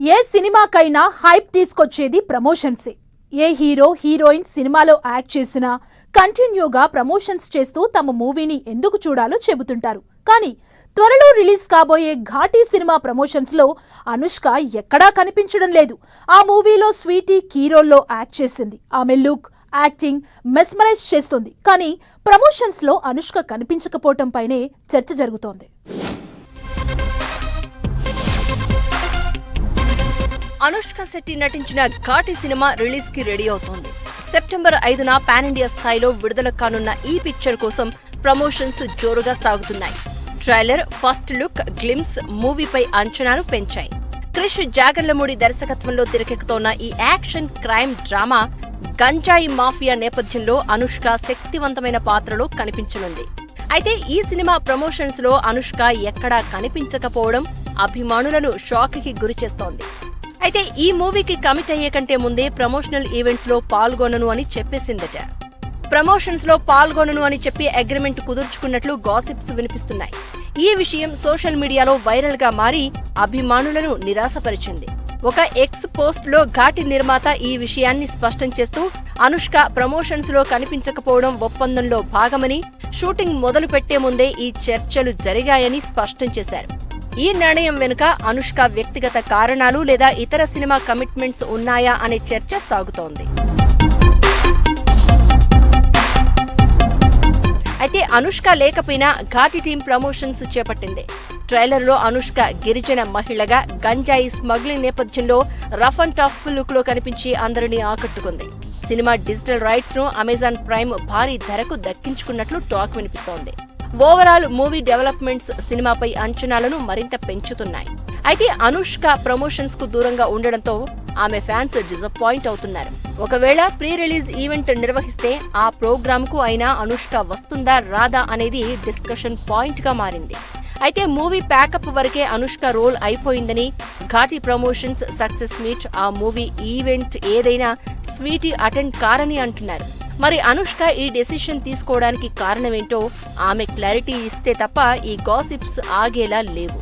ఏ సినిమాకైనా హైప్ తీసుకొచ్చేది ప్రమోషన్సే. ఏ హీరో హీరోయిన్ సినిమాలో యాక్ట్ చేసినా కంటిన్యూగా ప్రమోషన్స్ చేస్తూ తమ మూవీని ఎందుకు చూడాలో చెబుతుంటారు. కానీ త్వరలో రిలీజ్ కాబోయే ఘాటీ సినిమా ప్రమోషన్స్లో అనుష్క ఎక్కడా కనిపించడం లేదు. ఆ మూవీలో స్వీటీ కీరోల్లో యాక్ట్ చేసింది. ఆమె లుక్ యాక్టింగ్ మెస్మరైజ్ చేస్తుంది. కానీ ప్రమోషన్స్లో అనుష్క కనిపించకపోవటం పైనే చర్చ జరుగుతోంది. అనుష్క శెట్టి నటించిన ఘాటి సినిమా రిలీజ్కి రెడీ అవుతోంది. సెప్టెంబర్ ఐదున పాన్ ఇండియా స్థాయిలో విడుదల కానున్న ఈ పిక్చర్ కోసం ప్రమోషన్స్ జోరుగా సాగుతున్నాయి. ట్రైలర్ ఫస్ట్ లుక్ గ్లిమ్స్ మూవీపై అంచనాలు పెంచాయి. క్రిష్ జాగర్లమూడి దర్శకత్వంలో తెరకెక్కుతోన్న ఈ యాక్షన్ క్రైమ్ డ్రామా గంజాయి మాఫియా నేపథ్యంలో అనుష్క శక్తివంతమైన పాత్రలో కనిపించనుంది. అయితే ఈ సినిమా ప్రమోషన్స్లో అనుష్క ఎక్కడా కనిపించకపోవడం అభిమానులను షాక్కి గురిచేస్తోంది. అయితే ఈ మూవీకి కమిట్ అయ్యే కంటే ముందే ప్రమోషనల్ ఈవెంట్స్లో పాల్గొనను అని చెప్పేసిందట. ప్రమోషన్స్లో పాల్గొనను అని చెప్పి అగ్రిమెంట్ కుదుర్చుకున్నట్లు గాసిప్స్ వినిపిస్తున్నాయి. ఈ విషయం సోషల్ మీడియాలో వైరల్గా మారి అభిమానులను నిరాశపరిచింది. ఒక ఎక్స్ పోస్ట్లో ఘాటి నిర్మాత ఈ విషయాన్ని స్పష్టం చేస్తూ అనుష్క ప్రమోషన్స్లో కనిపించకపోవడం ఒప్పందంలో భాగమని షూటింగ్ మొదలు పెట్టే ముందే ఈ చర్చలు జరిగాయని స్పష్టం చేశారు. ఈ నిర్ణయం వెనుక అనుష్క వ్యక్తిగత కారణాలు లేదా ఇతర సినిమా కమిట్మెంట్స్ ఉన్నాయా అనే చర్చ సాగుతోంది. అయితే అనుష్క లేకపోయినా ఘాటి టీం ప్రమోషన్స్ చేపట్టింది. ట్రైలర్లో అనుష్క గిరిజన మహిళగా గంజాయి స్మగ్లింగ్ నేపథ్యంలో రఫ్ అండ్ టఫ్ లుక్లో కనిపించి అందరినీ ఆకట్టుకుంది. సినిమా డిజిటల్ రైట్స్ను అమెజాన్ ప్రైమ్ భారీ ధరకు దక్కించుకున్నట్లు టాక్ వినిపిస్తోంది. ఓవరాల్ మూవీ డెవలప్మెంట్స్ సినిమాపై అంచనాలను మరింత పెంచుతున్నాయి. అయితే అనుష్క ప్రమోషన్స్కు దూరంగా ఉండడంతో ఆమె ఫ్యాన్స్ డిసప్పాయింట్ అవుతున్నారు. ఒకవేళ ప్రీ రిలీజ్ ఈవెంట్ నిర్వహిస్తే ఆ ప్రోగ్రామ్కు అయినా అనుష్క వస్తుందా రాదా అనేది డిస్కషన్ పాయింట్గా మారింది. అయితే మూవీ ప్యాకప్ వరకే అనుష్క రోల్ అయిపోయిందని ఘాటి ప్రమోషన్స్ సక్సెస్ మీట్ ఆ మూవీ ఈవెంట్ ఏదైనా స్వీటీ అటెండ్ కారని అంటున్నారు. మరి అనుష్క ఈ డెసిషన్ తీసుకోవడానికి కారణమేంటో ఆమె క్లారిటీ ఇస్తే తప్ప ఈ గాసిప్స్ ఆగేలా లేవు.